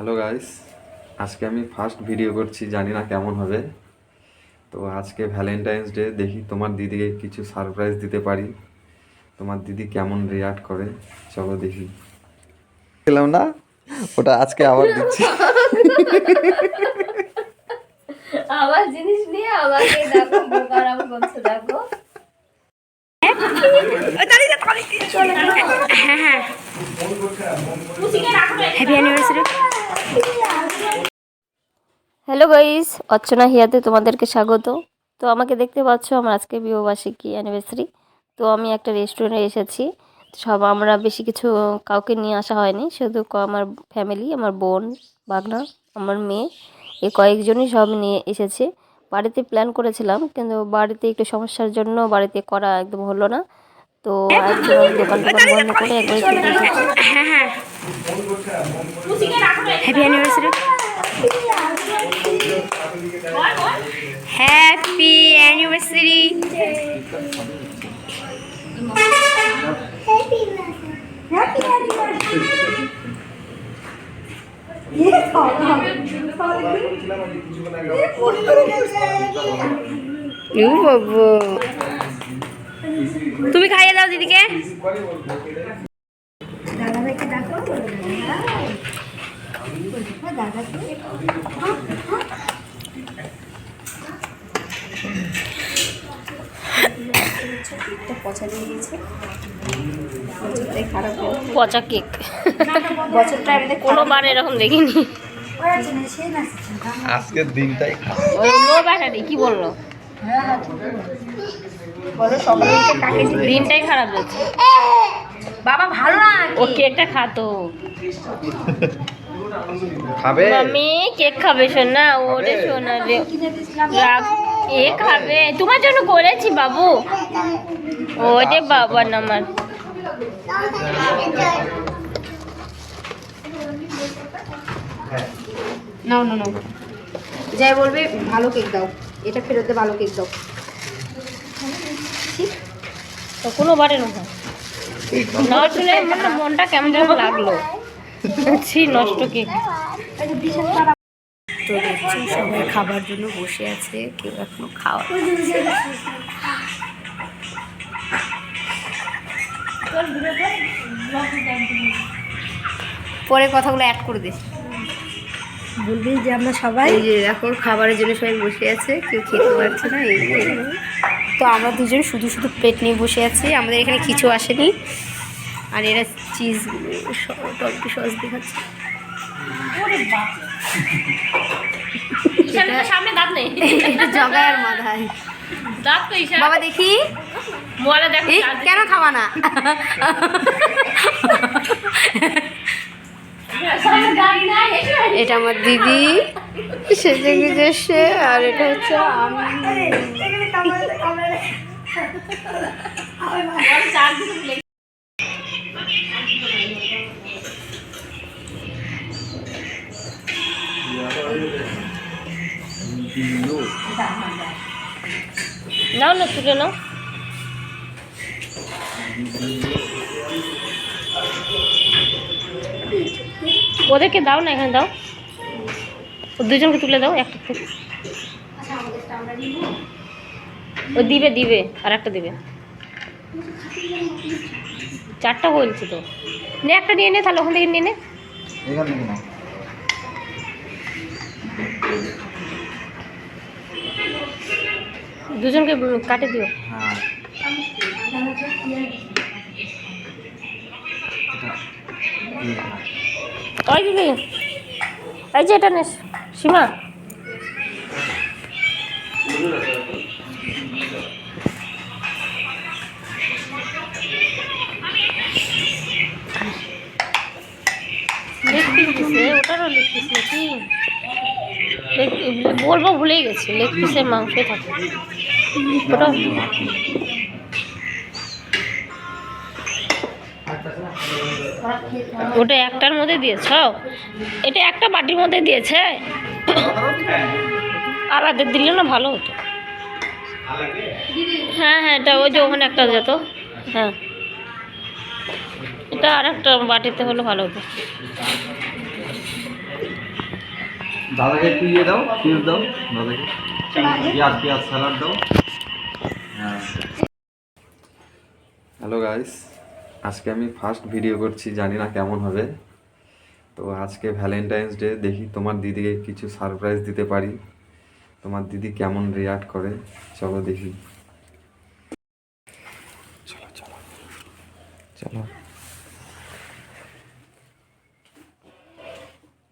Hello guys আজকে আমি first video করছি জানি না কেমন হবে। তো আজকে ভ্যালেন্টাইন্স ডে দেখি তোমার দিদিকে কিছু সারপ্রাইজ দিতে পারি। তোমার দিদি কেমন রিয়াক্ট করে? চলো দেখি। পেলাম না ওটা আজকে আবার দিচ্ছি। আবার জিনিস নিয়ে আমাকে দেখো বোকারাম করছে দেখো। Happy anniversary hello guys Archana হিয়াতে তোমাদেরকে স্বাগত। তো আমাকে দেখতে পাচ্ছ আমার আজকে বিবাহবার্ষিকী অ্যানিভার্সারি তো আমি একটা রেস্টুরেন্টে এসেছি। সব আমরা বেশি কিছু কাউকে নিয়ে আসা হয়নি। শুধু আমার ফ্যামিলি আমার বোন বাগনা আমার মেয়ে, এই কয়েকজনই সব নিয়ে এসেছে। বাড়িতে প্ল্যান করেছিলাম, কিন্তু বাড়িতে একটু সমস্যার জন্য বাড়িতে করা একদম হলো না। তো একদম দোকান টোকান বন্ধ করে একবার চলে এসেছি হ্যাঁ হ্যাঁ। হ্যাপি অ্যানিভার্সারি হ্যাপি অ্যানিভার্সারি তুমি খাইয়ে দাও দিদিকে। পচা কেক। বছরটা আমাদের কোনোবার এরকম দেখিনি। আজকের দিনটাই লো ব্যাটারি কি বলল? বলো সকালে উঠে কাকে দিনটাই খারাপ যাচ্ছে। বাবা ভালো না ও কেকটা খাতো। খাবে? মাম্মি কেক খাবে শোনা ওরে শোনা রে রাগ এ খাবে। তোমার জন্য করেছি বাবু। ওরে বাবা আমার। নাও না নাও। যাই বলবে ভালো কেক দাও। এটা ফেরত দে ভালো কেক দাও। তো কোনো বারে নয় না শুনে মানে মনটা কেমন যেন লাগল। ছি নষ্ট কেক তো দেখছি সবাই খাবার জন্য বসে আছে কেউ এখনও খাওয়া পরে কথাগুলো অ্যাড করে দে বলবি যে আমরা সবাই এই যে এখন খাবারের জন্য সবাই বসে আছে কেউ খেতে পারছে না এই তো আমরা দুজন শুধু শুধু প্লেট নিয়ে বসে আছি। আমাদের এখানে কিছু আসেনি। আর এরা চিজ টমেটো সস দেখাচ্ছে। সামনে দাঁত নেই। এটা জগায় আর মাথায়। দাঁত তো ঈশা বাবা দেখি। মোবাইলে দেখো কেন খাওয়া না? এটা আমার দিদি। সেজে গুজে এসে আর এটা হচ্ছে আমি। নাও না, তুলে নাও। ওদেরকে দাও না, এখানে দাও। দুজনকে তুলে দাও একটা থেকে ও দিবে দিবে আর একটা দিবে। চারটা বলছি তো। নে একটা নিয়ে নে তাহলে ওখান থেকে নিয়ে নে। এখান থেকে নাও দুজনকে কাটে দিও। হ্যাঁ। ওই দিদি এই যে এটা নিস। সীমা? নাকি? বলব ভুলেই গেছি লেগ পিসের মাংসই থাকে। ওটা ওটা একটার মধ্যে দিয়েছ? এটা একটা বাটির মধ্যে দিয়েছে? আলাদা দিলে না ভালো হতো। হ্যাঁ হ্যাঁ এটা ওই যে ওখানে একটা যেত হ্যাঁ। এটা আর একটা বাটিতে হলে ভালো হতো। দাদাকে একটু ইয়ে দাও দাও, দাদাকে। স্যালাড দাও। হ্যাঁ। হ্যালো গাইস আজকে আমি ফার্স্ট ভিডিও করছি, জানি না কেমন হবে। তো আজকে ভ্যালেন্টাইন্স ডে দেখি তোমার দিদিকে কিছু সারপ্রাইজ দিতে পারি। তোমার দিদি কেমন রিয়াক্ট করে? চলো দেখি। চলো চলো। চলো।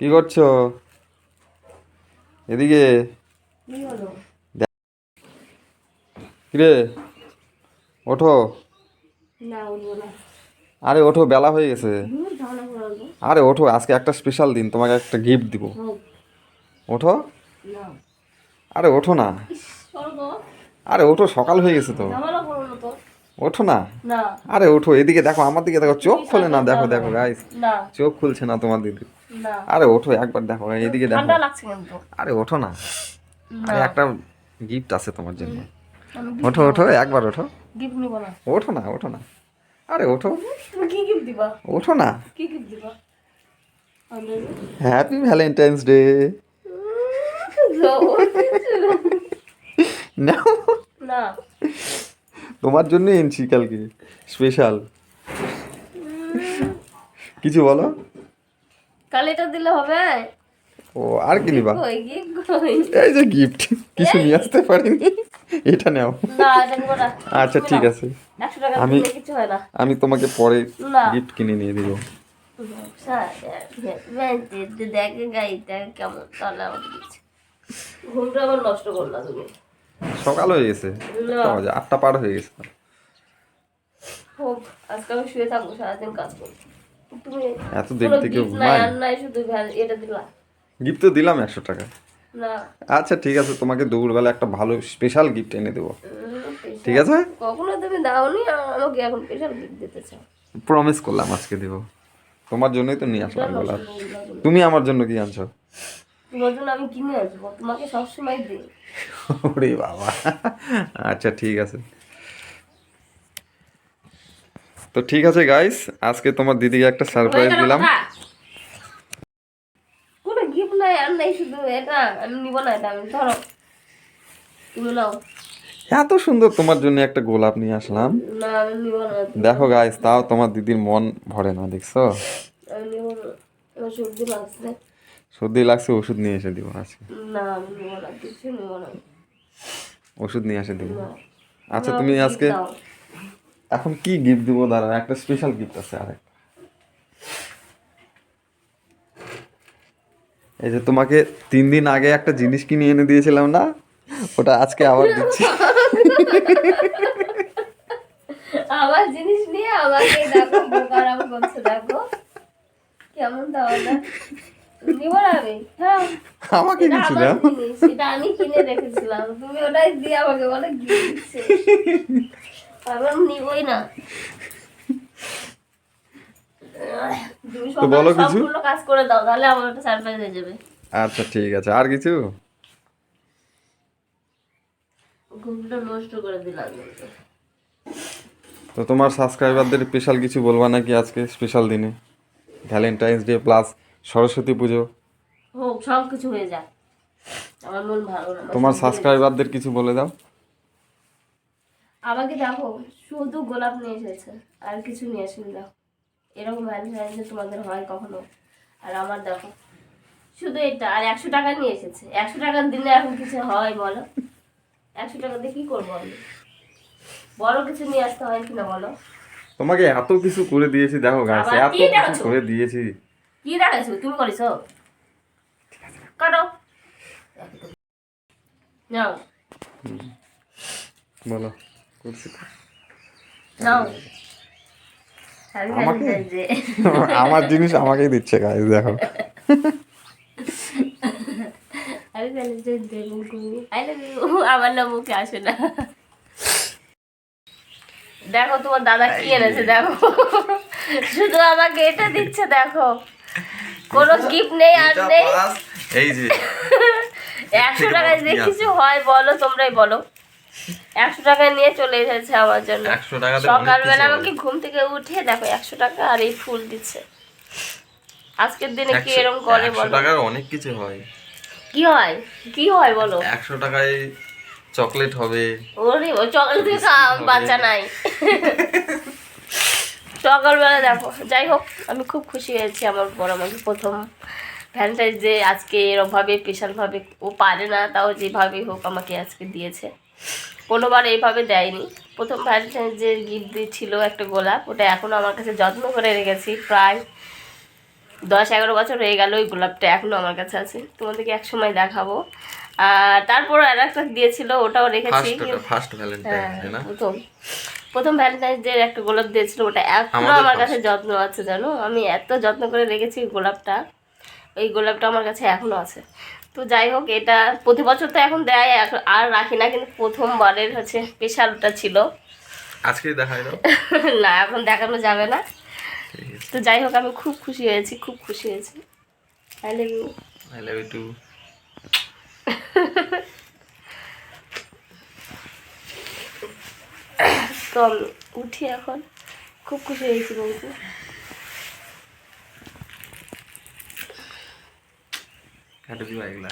কি করছ? এদিকে কিরে? ওঠো। আরে ওঠো বেলা হয়ে গেছে। আরে ওঠো আজকে একটা স্পেশাল দিন তোমাকে একটা গিফট দিব। ওঠো। আরে ওঠো না। আরে ওঠো সকাল হয়ে গেছে তো। ওঠো না। আরে ওঠো এদিকে দেখো আমার দিকে দেখো চোখ খোলে না দেখো দেখো গাইস চোখ খুলছে না তোমার দিদি আরে ওঠো একবার দেখো এদিকে দেখো। আরে ওঠো না। আরে একটা গিফট আছে তোমার জন্য। ওঠো ওঠো একবার ওঠো। ওঠো না ওঠো না। আরে ওঠো। কি গিফট দিবা? ওঠো না। কি গিফট দিবা? হ্যাপি ভ্যালেন্টাইন্স ডে না। তোমার জন্য এনেছি কালকে। স্পেশাল কিছু বলো? কাল এটা দিলে হবে? ও আর কি নিবা? এই যে গিফট কিছু নিয়ে আসতে পারিনি। এটা নাও। আচ্ছা ঠিক আছে। আমি- আমি তোমাকে পরে গিফট কিনে নিয়ে দিব। সকাল হয়ে গেছে? আটটা পার হয়ে গেছে। হোক আজকে আমি শুয়ে থাকব সারাদিন কাজ করব। তুমি এত থেকে gift নাই শুধু এটা দিলা। গিফট তো দিলাম একশো টাকা। না। আচ্ছা ঠিক আছে তোমাকে দুপুরবেলা একটা ভালো স্পেশাল গিফট এনে দেবো। ঠিক আছে? কখনো তুমি দাওনি? আমাকে এখন স্পেশাল গিফট দিতে চাও। প্রমিস করলাম আজকে দেবো। তোমার জন্যই তো নিয়ে আসলাম বলা। তুমি আমার জন্য কি আনছো? তোমার জন্য আমি কিনে আসব। তোমাকে সবসময় দিই। ওরে বাবা। আচ্ছা ঠিক আছে। তো ঠিক আছে গাইস আজকে তোমার দিদিকে একটা সারপ্রাইজ দিলাম কোনো গিফট নাই আর নাই এত সুন্দর তোমার জন্য একটা গোলাপ নিয়ে আসলাম। দেখো গাইস তাও তোমার দিদির মন ভরে না, দেখছ? সর্দি লাগছে, ওষুধ নিয়ে এসে দিব আজকে। ওষুধ নিয়ে এসে দিব। আচ্ছা তুমি আজকে এখন কি গিফট দিব? দাঁড়া একটা স্পেশাল গিফট আছে আরেকটা। এই যে তোমাকে তিন দিন আগে একটা জিনিস কিনে এনে দিয়েছিলাম না? ওটা আজকে আবার দিচ্ছি। আমার জিনিস নিয়ে আমাকে দেখো বোকারাম করছে দেখো। কেমন তাহলে নিব না আমি হ্যাঁ। আমাকে কিছু দাও এটা আমি কিনে রেখেছিলাম। তুমি ওটাই দিয়ে আমাকে বলে দিচ্ছে। আমার নিবই না। তো বলো কিছু। কাজ করে দাও তাহলে আমার একটা সারপ্রাইজ হয়ে যাবে। আচ্ছা ঠিক আছে। আর কিছু? ঘুমটা নষ্ট করে দিলাম তো তোমার সাবস্ক্রাইবারদের স্পেশাল কিছু বলবা নাকি আজকে স্পেশাল দিনে? ভ্যালেন্টাইন্স ডে প্লাস সরস্বতী পুজো? হোক সব কিছু হয়ে যায় আমার মন ভালো না তোমার সাবস্ক্রাইবারদের কিছু বলে দাও। আমাকে দেখো শুধু গোলাপ নিয়ে এসেছে আর কিছু নিয়ে আসেনি দেখো। এরকম ভ্যালেন্টাইন্স তোমাদের হয় কখনো? আর আমার দেখো শুধু এটা আর একশো টাকা নিয়ে এসেছে। একশো টাকার দিনে এখন কিছু হয় বলো? একশো টাকা দিয়ে কি করব আমি? বড় কিছু নিয়ে আসতে হয় কিনা বলো? তোমাকে এত কিছু করে দিয়েছি দেখো গাছ এত কিছু করে দিয়েছি। কি দেখাইছো তুমি করেছ? কাটো। নাও। বলো করছি। নাও। আমাকে? আমার জিনিস আমাকেই দিচ্ছে গাইজ দেখো. আমার না মুখে আসে না? দেখো তোমার দাদা কি এনেছে দেখো। শুধু আমাকে এটা দিচ্ছে দেখো। কোনো গিফট নেই আর নেই। এই যে। একশো টাকায় যে কিছু হয় বলো তোমরাই বলো। একশো টাকা নিয়ে চলে এসেছে আমার জন্য। একশো সকালবেলা আমাকে ঘুম থেকে উঠে দেখো একশো টাকা আর এই ফুল দিচ্ছে। আজকের দিনে কি এরকম করে বলো? টাকার অনেক কিছু হয়। কি হয়? কি হয় বলো? একশো টাকায় চকলেট হবে। ওরে ও চকলেট বাচ্চা নাই। সকালবেলা দেখো যাই হোক আমি খুব খুশি হয়েছি আমার বড় আমাকে প্রথম ভ্যালেন্টাইন্স ডে আজকে এরমভাবে স্পেশালভাবে ও পারে না তাও যেভাবেই হোক আমাকে আজকে দিয়েছে। কোনোবার এইভাবে দেয়নি। প্রথম ভ্যালেন্টাইন্স ডে গিফট দিয়েছিল একটা গোলাপ ওটা এখনও আমার কাছে যত্ন করে রেখেছি প্রায় দশ এগারো বছর হয়ে গেল ওই গোলাপটা এখনও আমার কাছে আছে। তোমাদেরকে এক সময় দেখাবো। আর তারপর আর একটা দিয়েছিল ওটাও রেখেছি। ফার্স্ট ভ্যালেন্টাইন হ্যাঁ প্রথম। প্রথম ভ্যালেন্টাইন্স ডে একটা গোলাপ দিয়েছিল ওটা এখনও আমার কাছে যত্ন আছে জানো? আমি এত যত্ন করে রেখেছি গোলাপটা। এই গোলাপটা আমার কাছে এখনও আছে। তো যাই হোক এটা প্রতি বছর তো এখন দেয় আর রাখি না কিন্তু প্রথমবারের হচ্ছে স্পেশালটা ছিল। আজকেই দেখাই না এখন দেখানো যাবে না। তো যাই হোক আমি খুব খুশি হয়েছি খুব খুশি হয়েছি। I love you I love you too তো উঠি এখন। খুব খুশি হয়েছি বলতে। কাটে দিবা এগুলা।